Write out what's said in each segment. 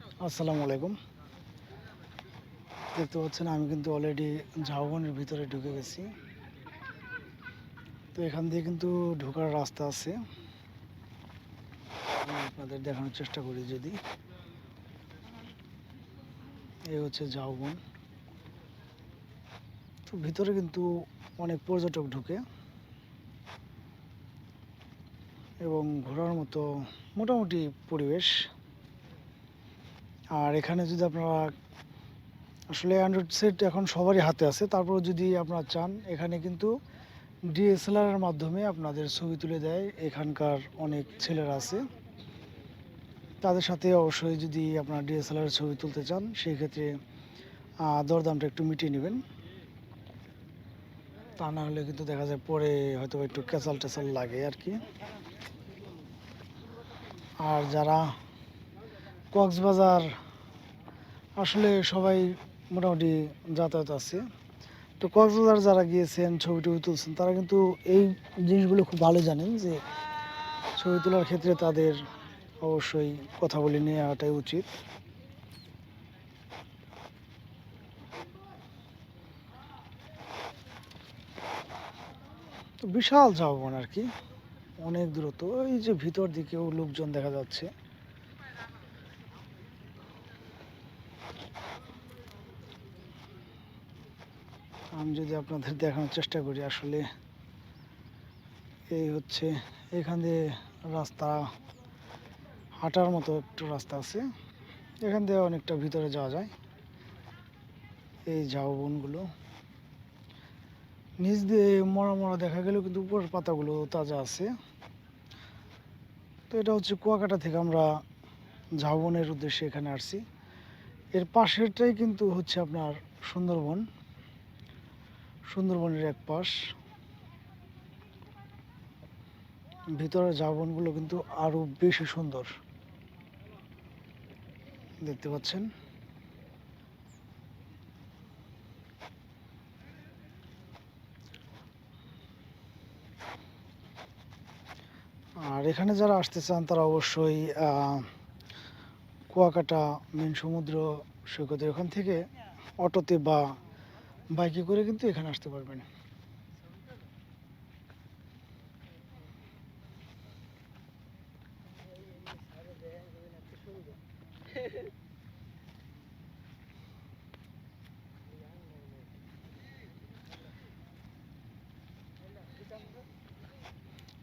আসসালামু আলাইকুম। দেখতে পাচ্ছেন, আমি কিন্তু অলরেডি ঝাউবনের ভিতরে ঢুকে গেছি। তো এখান দিয়ে কিন্তু ঢোকার রাস্তা আছে। আপনাদের দেখানোর চেষ্টা করি যদি। এই হচ্ছে ঝাউবন। তো ভিতরে কিন্তু অনেক পর্যটক ঢুকে। এবং ঘোরার মতো মোটামুটি পরিবেশ। আর এখানে যদি আপনারা, আসলে অ্যান্ড্রয়েড সেট এখন সবারই হাতে আছে। তারপর যদি আপনারা চান, এখানে কিন্তু ডিএসএলআর এর মাধ্যমে আপনাদের ছবি তুলে দেয়। এখানকার অনেক ছেলেরা আছে। তাদের সাথে অবশ্যই যদি আপনারা ডিএসএলআর ছবি তুলতে চান, সেই ক্ষেত্রে দরদামটা একটু মিটিয়ে নেবেন। তা না হলে কিন্তু দেখা যায় পরে হয়তো একটু ক্যাচাল ট্যাচাল লাগে আর কি। আর যারা কক্সবাজার, আসলে সবাই মোটামুটি যাতায়াত আছে। তো কক্সবাজার যারা গিয়েছেন, ছবি টবি তুলছেন, তারা কিন্তু এই জিনিসগুলো খুব ভালো জানেন যে ছবি তোলার ক্ষেত্রে তাদের অবশ্যই কথা বলে নেওয়াটাই উচিত। তো বিশাল ঝাউবন আর কি, অনেক দূরত্ব। এই যে ভিতর দিকেও লোকজন দেখা যাচ্ছে। আমি যদি আপনাদের দেখানোর চেষ্টা করি, আসলে এই হচ্ছে এখান দিয়ে রাস্তা, হাঁটার মতো একটু রাস্তা আছে। এখান দিয়ে অনেকটা ভিতরে যাওয়া যায়। এই ঝাউবনগুলো নিচ দিয়ে মরা মরা দেখা গেলেও কিন্তু উপরের পাতাগুলো তাজা আছে। তো এটা হচ্ছে কুয়াকাটা থেকে আমরা ঝাউবনের উদ্দেশ্যে এখানে আসছি। এর পাশেরটাই কিন্তু হচ্ছে আপনার সুন্দরবন। সুন্দরবনের এক পাশ। ভিতরের ঝাউবনগুলো কিন্তু আরও বেশি সুন্দর। দেখতে পাচ্ছেন? আর এখানে যারা আসতে চান, তারা অবশ্যই কুয়াকাটা, মেন সমুদ্র সৈকতের ওখান থেকে অটোতে বা বাইকে করে কিন্তু এখানে আসতে পারবেন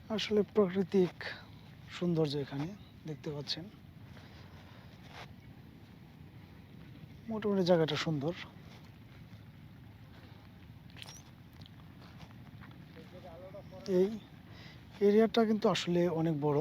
আসলে প্রাকৃতিক সৌন্দর্য এখানে দেখতে পাচ্ছেন। মোটামুটি জায়গাটা সুন্দর। এই এরিয়াটা কিন্তু আসলে অনেক বড়।